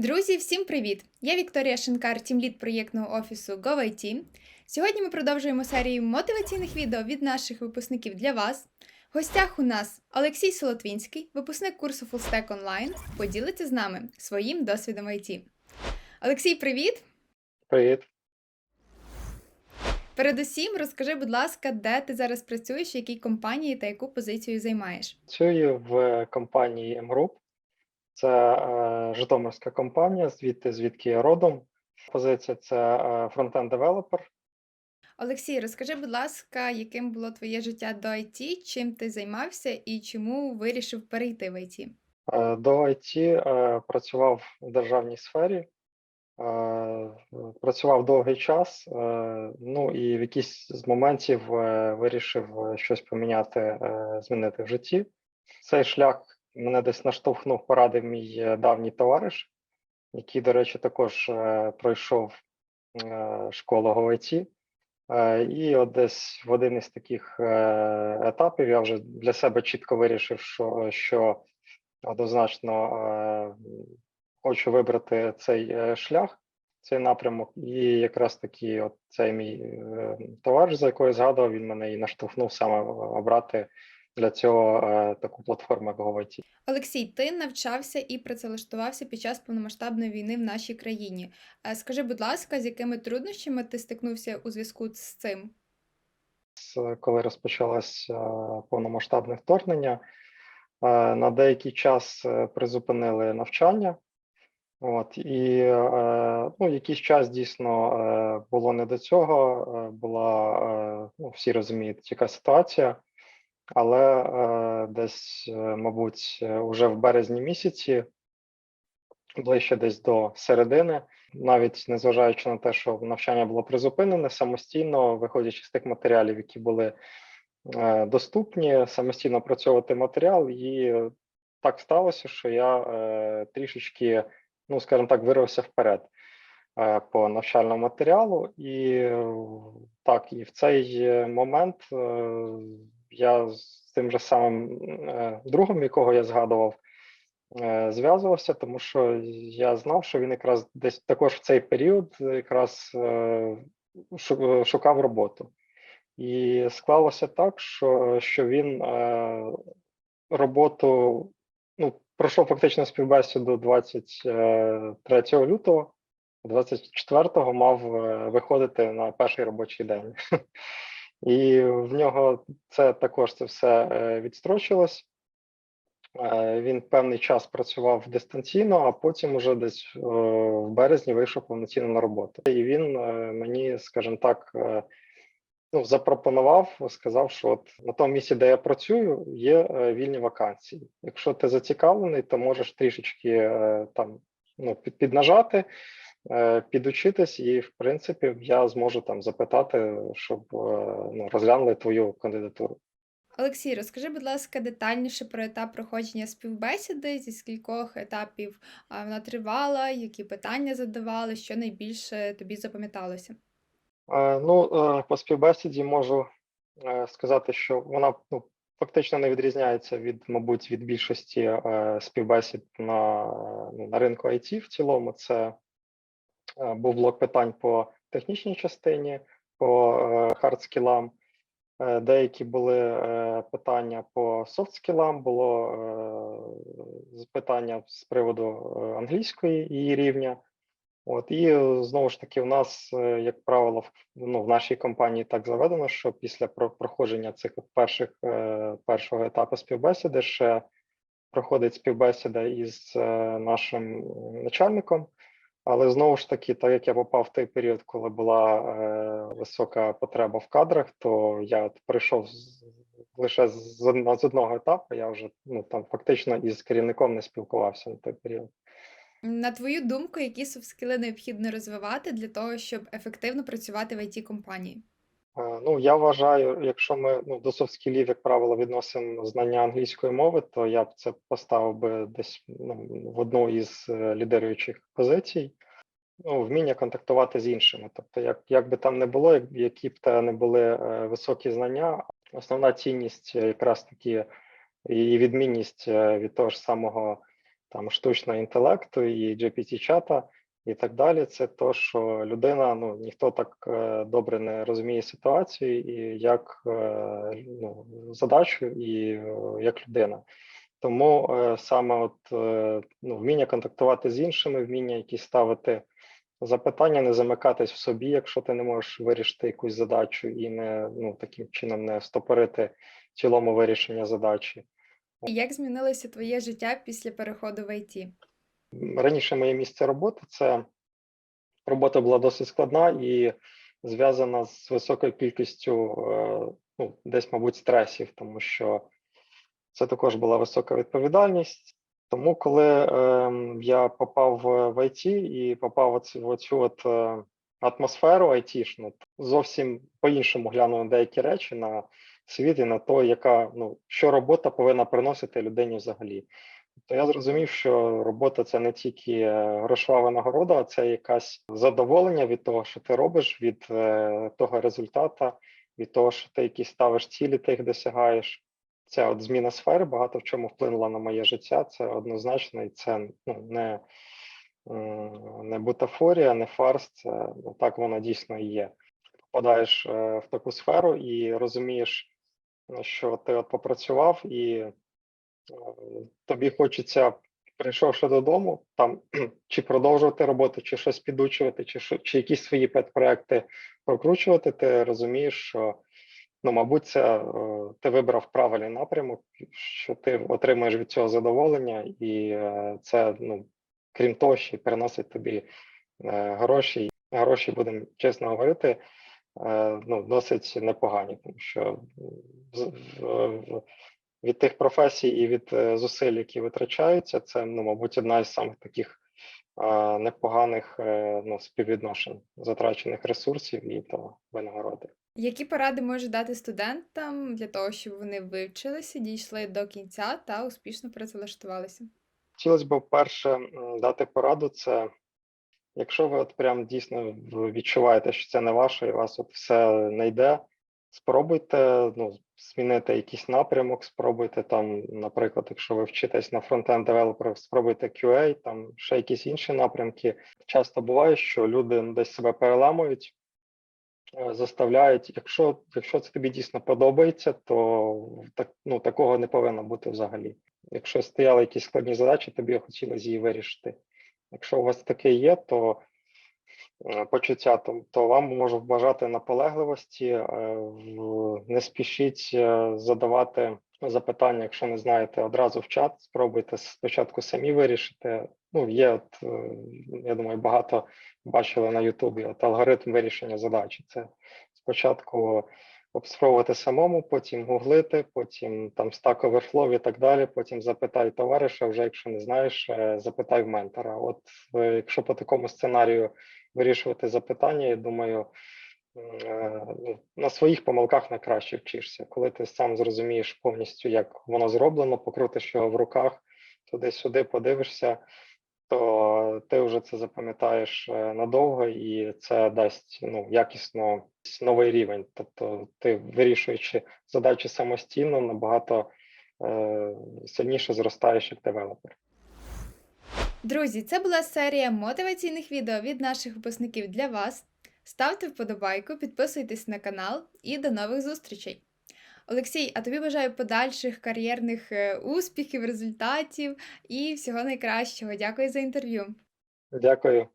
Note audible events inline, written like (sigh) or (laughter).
Друзі, всім привіт! Я Вікторія Шинкар, тімлід проєктного офісу GoIT. Сьогодні ми продовжуємо серію мотиваційних відео від наших випускників для вас. В гостях у нас Олексій Солотвінський, випускник курсу Fullstack Online, поділиться з нами своїм досвідом IT. Олексій, привіт! Привіт. Передусім, розкажи, будь ласка, де ти зараз працюєш, в якій компанії та яку позицію займаєш. Працюю в компанії M-Group. Це е, житомирська компанія, звідти звідки я родом. Позиція це е, фронтенд девелопер. Олексій, розкажи, будь ласка, яким було твоє життя до IT, чим ти займався і чому вирішив перейти в IT? Е, До IT е, працював в державній сфері, е, працював довгий час. е, Ну і в якийсь з моментів е, вирішив щось поміняти, е, змінити в житті. Цей шлях мене десь наштовхнув, порадив мій е, давній товариш, який, до речі, також е, пройшов е, школу ГОІТ. І от десь в один із таких етапів я вже для себе чітко вирішив, що, що однозначно хочу вибрати цей шлях, цей напрямок. І якраз таки, от цей мій товариш, за якого я згадував, він мене і наштовхнув саме обрати для цього е, таку платформу, як GoIT. Олексій, ти навчався і працевлаштувався під час повномасштабної війни в нашій країні. Е, Скажи, будь ласка, з якими труднощами ти стикнувся у зв'язку з цим? Коли розпочалось е, повномасштабне вторгнення, на деякий час призупинили навчання. От, і ну, якийсь час дійсно було не до цього, була, ну, всі розуміють, яка ситуація, але е, десь, е, мабуть, е, уже в березні місяці, ближче десь до середини, навіть незважаючи на те, що навчання було призупинене, самостійно, виходячи з тих матеріалів, які були е, доступні, самостійно опрацьовувати матеріал, і так сталося, що я е, трішечки, ну скажімо так, вирвався вперед е, по навчальному матеріалу, і так, і в цей момент я з тим же самим е, другом, якого я згадував, е, зв'язувався, тому що я знав, що він якраз десь також в цей період якраз е, шукав роботу. І склалося так, що, що він роботу ну, пройшов фактично співбесіду 23 лютого, 24-го мав виходити на перший робочий день. (laughs) І в нього це також це все е, відстрочилось. Е, Він певний час працював дистанційно, а потім уже десь е, в березні вийшов повноцінно на роботу. І він мені, скажімо так, ну, запропонував, сказав, що от на тому місці, де я працюю, є вільні вакансії. Якщо ти зацікавлений, то можеш трішечки там ну, під, піднажати, підучитись, і в принципі я зможу там запитати, щоб е, ну, розглянули твою кандидатуру. Олексій, розкажи, будь ласка, детальніше про етап проходження співбесіди, зі скількох етапів вона тривала, які питання задавали, що найбільше тобі запам'яталося? Е, Ну, е, по співбесіді можу е, сказати, що вона ну, фактично не відрізняється від, мабуть, від більшості е, співбесід на, ну, на ринку IT в цілому. Це е, був блок питань по технічній частині, по е, хардскілам. Е, Деякі були е, питання по софтскілам, було е, питання з приводу е, англійської її рівня. От і е, знову ж таки, в нас, е, як правило, ну, в нашій компанії так заведено, що після про- проходження цих перших е, першого етапу співбесіди ще проходить співбесіда із е, нашим начальником. Але знову ж таки, так як я попав в той період, коли була е, висока потреба в кадрах, то я от прийшов з, лише з, одно- з одного етапу. Я вже ну там фактично із керівником не спілкувався на той період. На твою думку, які софт-скіли необхідно розвивати для того, щоб ефективно працювати в it компанії? Е, Ну, я вважаю, якщо ми ну, до софт-скілів, як правило, відносимо знання англійської мови, то я б це поставив би десь ну, в одну із е, лідируючих позицій. Ну, вміння контактувати з іншими. Тобто, як, як би там не було, як, які б те не були е, високі знання, основна цінність якраз таки і відмінність від того ж самого там штучного інтелекту і GPT-чата і так далі. Це то, що людина, ну ніхто так е, добре не розуміє ситуацію і як е, ну, задачу, і е, як людина. Тому саме от ну, вміння контактувати з іншими, вміння якісь ставити запитання, не замикатись в собі, якщо ти не можеш вирішити якусь задачу, і не ну таким чином не стопорити в цілому вирішення задачі. Як змінилося твоє життя після переходу в ІТ? Раніше моє місце роботи це робота була досить складна і зв'язана з високою кількістю, е, ну, десь, мабуть, стресів, тому що це також була висока відповідальність. Тому, коли е, я попав в, IT і попав в оцю, в оцю от е, атмосферу айтішну, зовсім по-іншому глянув на деякі речі на світ і на те, яка ну що робота повинна приносити людині взагалі. То я зрозумів, що робота це не тільки е, грошова винагорода, а це якась задоволення від того, що ти робиш, від е, того результата, від того, що ти якісь ставиш цілі, ти їх досягаєш. Ця от зміна сфери багато в чому вплинула на моє життя. Це однозначно, і це ну не, не бутафорія, не фарс. Це ну, так воно дійсно і є. Попадаєш е, в таку сферу і розумієш, що ти от попрацював і тобі хочеться, прийшовши додому, там (clears throat) чи продовжувати роботу, чи щось підучувати, чи що, чи якісь свої педпроекти прокручувати, ти розумієш, що ну, мабуть, це е, ти вибрав правильний напрямок, що ти отримаєш від цього задоволення, і е, це, ну, крім того, й приносить тобі е, гроші. Гроші, будемо чесно говорити, ну, досить непогані, тому що від тих професій і від е, зусиль, які витрачаються, це, ну, мабуть, одна із самих таких непоганих е, ну, співвідношень затрачених ресурсів і то винагороди. Які поради можеш дати студентам для того, щоб вони вивчилися, дійшли до кінця та успішно працевлаштувалися? Хотілося б перше дати пораду. Це якщо ви от прям дійсно відчуваєте, що це не ваше, і вас от все не йде, спробуйте ну, змінити якийсь напрямок, спробуйте там, наприклад, якщо ви вчитесь на фронтенд девелоперів, спробуйте QA, там ще якісь інші напрямки. Часто буває, що люди десь себе переламують, е, заставляють. Якщо, якщо це тобі дійсно подобається, то так, ну, такого не повинно бути взагалі. Якщо стояли якісь складні задачі, тобі хотілося її вирішити. Якщо у вас таке є, то почуття, то, то вам можу вбажати наполегливості, е, не спішіть е, задавати запитання, якщо не знаєте одразу в чат, спробуйте спочатку самі вирішити. Ну, є, от, е, я думаю, багато бачили на Ютубі, от алгоритм вирішення задачі. Це спочатку обспробувати самому, потім гуглити, потім там Stack Overflow і так далі. Потім запитай товариша. Вже якщо не знаєш, е, запитай в ментора. От е, якщо по такому сценарію вирішувати запитання, я думаю, е, ну, на своїх помилках найкраще вчишся. Коли ти сам зрозумієш повністю, як воно зроблено, покрутиш його в руках, туди-сюди подивишся. То ти вже це запам'ятаєш е, надовго, і це дасть ну якісно новий рівень. Тобто, ти вирішуючи задачі самостійно, набагато е, сильніше зростаєш як девелопер. Друзі, це була серія мотиваційних відео від наших випускників для вас. Ставте вподобайку, підписуйтесь на канал і до нових зустрічей. Олексій, а тобі бажаю подальших кар'єрних е, успіхів, результатів і всього найкращого. Дякую за інтерв'ю. Дякую.